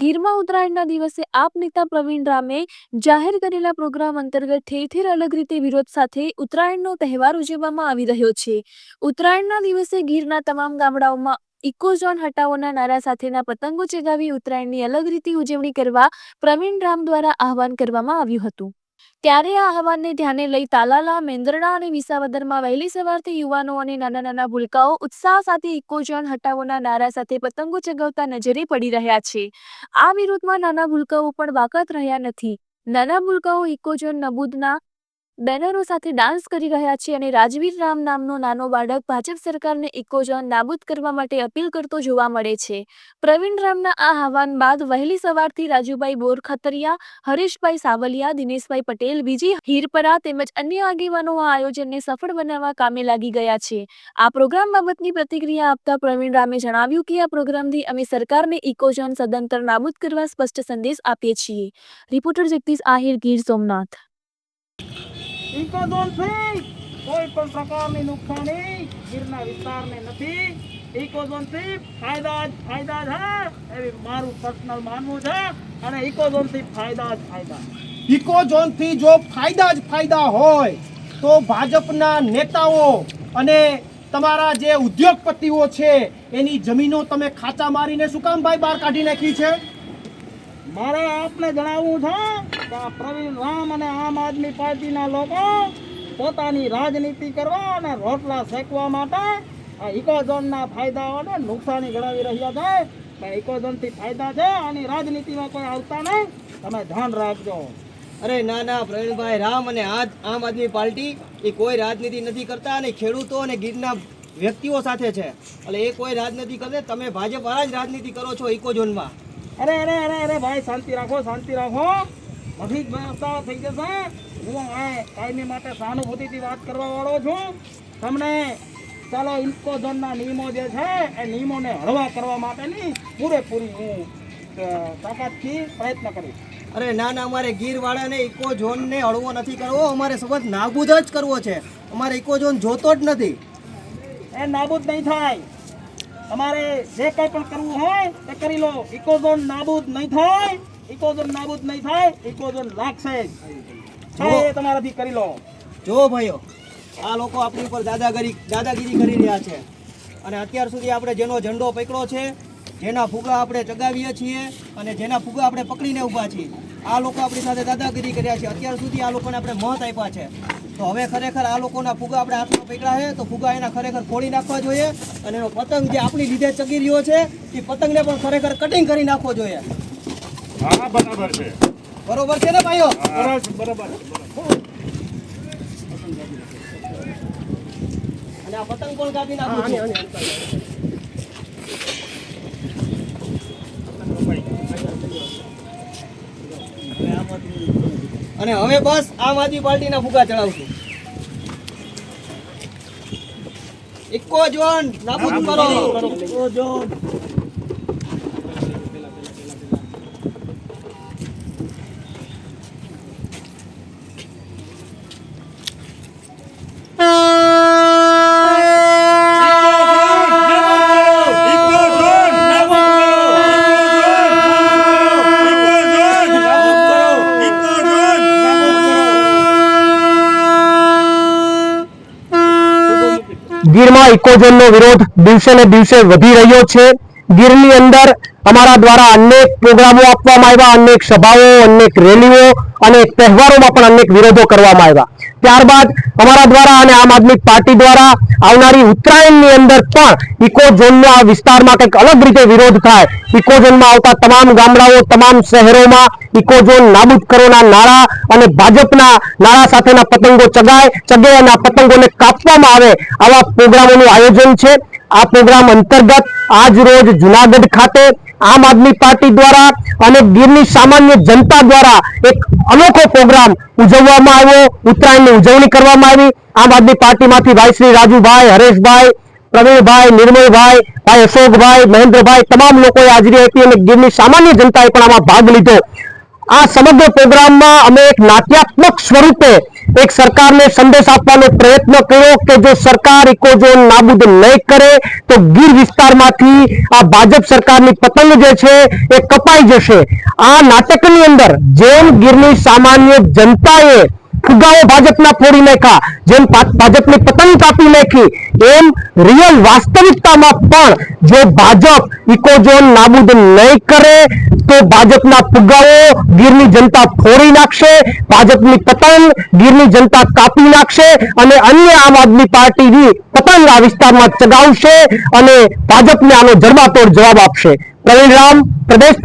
ગીરમાં ઉત્તરાયણના દિવસે આપ નેતા પ્રવીણ રામે જાહેર કરેલા પ્રોગ્રામ અંતર્ગત ઠેર ઠેર અલગ રીતે વિરોધ સાથે ઉત્તરાયણનો તહેવાર ઉજવવામાં આવી રહ્યો છે. ઉત્તરાયણના દિવસે ગીરના તમામ ગામડાઓમાં ઇકોઝોન હટાવોના નારા સાથેના પતંગો ચગાવી ઉત્તરાયણની અલગ રીતે ઉજવણી કરવા પ્રવીણ રામ દ્વારા આહવાન કરવામાં આવ્યું હતું. ત્યારે આ આહવાનને ધ્યાને લઈ તાલાલા, મેંદરડા અને વિસાવદરમાં વહેલી સવારથી યુવાનો અને નાના નાના ભૂલકાઓ ઉત્સાહ સાથે ઇકોજન હટાવોના નારા સાથે પતંગો ચગાવતા નજરે પડી રહ્યા છે. આ વિરોધમાં નાના ભૂલકાઓ પણ વાકત રહ્યા નથી. નાના ભૂલકાઓ ઇકોજન નબૂદના બેનરો સાથે ડાન્સ કરી રહ્યા છે અને રાજવીર રામ નામનો નાનો બાળક ભાજપ સરકારને ઇકોજન નાબૂદ કરવા માટે અપીલ કરતો જોવા મળે છે. પ્રવીણ રામના આ આહવાન બાદ વહેલી સવારથી રાજુભાઈ બોરખતરિયા, હરેશભાઈ સાવલિયા, દિનેશભાઈ પટેલ બીજી હીરપરા તેમજ અન્ય આગેવાનો આ આયોજનને સફળ બનાવવા કામે લાગી ગયા છે. આ પ્રોગ્રામ બાબતની પ્રતિક્રિયા આપતા પ્રવીણ રામે જણાવ્યું કે આ પ્રોગ્રામથી અમે સરકારને ઇકોજન સદંતર નાબૂદ કરવા સ્પષ્ટ સંદેશ આપીએ છીએ. રિપોર્ટર જગદીશ આહિર, ગીર સોમનાથ. ઇકોઝોનથી કોઈ પણ પ્રકારની નુકસાની ગીરના વિસ્તારને નથી. ઇકોઝોનથી ફાયદા જ ફાયદા છે. એવી મારું પર્સનલ માનવું છે. અને ઇકોઝોનથી ફાયદા જ ફાયદા. ઇકોઝોનથી જો ફાયદા જ ફાયદા હોય, તો ભાજપના નેતાઓ અને તમારા જે ઉદ્યોગપતિઓ છે, એની જમીનો તમે ખાચા મારીને શું કામ ભાઈ બહાર કાઢી નાખી છે? મારે આપને જણાવવું છે કે આ પ્રવીણ રામ અને આમ આદમી પાર્ટીના લોકો પોતાની રાજનીતિ કરવા અને રોટલા શેકવા માટે આ ઇકોઝોનના ફાયદાઓને નુકસાની ગણાવી રહ્યા છે. કે ઇકોઝોનથી ફાયદા છે અને રાજનીતિમાં કોઈ આવતા નહીં. તમે ધ્યાન રાખજો. અરે ના ના, પ્રવીણભાઈ, રામ અને આજ આમ આદમી પાર્ટી એ કોઈ રાજનીતિ નથી કરતા અને ખેડૂતો અને ગીરના વ્યક્તિઓ સાથે છે. એટલે એ કોઈ રાજનીતિ કરે તમે ભાજપ વાળા જ રાજનીતિ કરો છો ઇકોઝોનમાં. અરે અરે અરે અરે ભાઈ શાંતિ રાખો શાંતિ રાખો. બધી જ વ્યવસ્થા થઈ જશે. હું આ કાયમી માટે સહાનુભૂતિથી વાત કરવા વાળો છું. તમને ચાલો ઇન્કોઝોનના નિયમો જે છે એ નિયમોને હળવા કરવા માટેની પૂરેપૂરી હું તાકાતથી પ્રયત્ન કરીશ. અરે ના ના અમારે ગીરવાળાને ઇકોઝોનને હળવો નથી કરવો. અમારે સબંધ નાબૂદ જ કરવો છે. અમારે ઇકોઝોન જોતો જ નથી. એ નાબૂદ નહીં થાય. તમારે જે કંઈ પણ કરવું હોય તે કરી લો. ઇકોઝોન નાબૂદ નહીં થાય. ઇકોઝોન નાબૂદ નહીં થાય. ઇકોઝોન લાગશે છે એ તમારાથી કરી લો. જો ભાઈઓ આ લોકો આપણી ઉપર દાદાગીરી દાદાગીરી કરી રહ્યા છે. અને અત્યાર સુધી આપણે જેનો ઝંડો પકડ્યો છે જેના ફુગા આપણે ચગાવીએ છીએ અને જેના ફુગા આપણે પકડીને ઊભા છીએ આ લોકો આપણી સાથે દાદાગીરી કર્યા છે. અત્યાર સુધી આ લોકોને આપણે મત આપ્યા છે. તો હવે ખરેખર આ લોકોના ફુગા આપણે હાથમાં પકડ્યા છે તો ફુગા એના ખરેખર ફોડી નાખવા જોઈએ અને એનો પતંગ જે આપણી લીધે ચગી રહ્યો છે એ પતંગને પણ ખરેખર કટિંગ કરી નાખવો જોઈએ. હા બરાબર છે. બરોબર છે ને ભાઈઓ? બરાબર અને આ પતંગ પણ કાપી નાખવું અને હવે બસ આમ આદમી પાર્ટીના ફુગા ચડાવશું. ઇકો જોન નાબૂદ કરો. ગીરમાં ઇકોઝોનનો વિરોધ દિવસે ને દિવસે વધી રહ્યો છે. ગીરની અંદર અમારા દ્વારા અનેક પ્રોગ્રામો આપવામાં આવ્યા, અનેક સભાઓ, અનેક રેલીઓ અને તહેવારોમાં પણ અનેક વિરોધો કરવામાં આવ્યા. ત્યારબાદ અમારા દ્વારા અને આમ આદમી પાર્ટી દ્વારા આવનારી ઉત્તરાયણની અંદર પણ ઇકોઝોનના વિસ્તારમાં કંઈક અલગ રીતે વિરોધ થાય. ઇકોઝોનમાં આવતા તમામ ગામડાઓ, તમામ શહેરોમાં ઇકોઝોન નાબૂદ કરોના નારા અને ભાજપના નારા સાથેના પતંગો ચગાય, ચગે અને આ પતંગોને કાપવામાં આવે આવા પ્રોગ્રામોનું આયોજન છે. આ પ્રોગ્રામ અંતર્ગત આજ રોજ જુનાગઢ ખાતે આમ આદમી પાર્ટી દ્વારા અને ગીરની સામાન્ય જનતા દ્વારા એક અનોખો પ્રોગ્રામ ઉજવવામાં આવ્યો. ઉત્તરાયણની ઉજવણી કરવામાં આવી. આમ આદમી પાર્ટીમાંથી ભાઈ શ્રી રાજુભાઈ, હરેશભાઈ, પ્રવીણભાઈ નિર્મળભાઈ ભાઈ અશોકભાઈ, મહેન્દ્રભાઈ, તમામ લોકોએ હાજરી આપી અને ગીરની સામાન્ય જનતાએ પણ આમાં ભાગ લીધો. આ સમગ્ર પ્રોગ્રામમાં અમે એક નાટ્યાત્મક સ્વરૂપે એક સરકારને સંદેશ આપવાનો પ્રયત્ન કર્યો કે જો સરકાર ઇકોઝોન નાબૂદ નહીં કરે, તો ગીર વિસ્તારમાંથી આ ભાજપ સરકારની પતંગ જે છે એ કપાઈ જશે. આ નાટકની અંદર જેમ ગીરની સામાન્ય જનતાએ ફુગાઓ ભાજપના ફોડી નાખ્યા. જેમ ભાજપની પતંગ કાપી નાખી, એમ રિયલ વાસ્તવિકતામાં પણ જો ભાજપ ઇકોઝોન નાબૂદ નહીં કરે, તો ભાજપના ફુગાઓ ગીરની જનતા ફોડી નાખશે, ભાજપની પતંગ ગીરની જનતા કાપી નાખશે અને અન્ય આમ આદમી પાર્ટીની પતંગ આ વિસ્તારમાં ચગાવશે અને ભાજપને આનો જડબાતોડ જવાબ આપશે. પ્રવીણ રામ, પ્રદેશ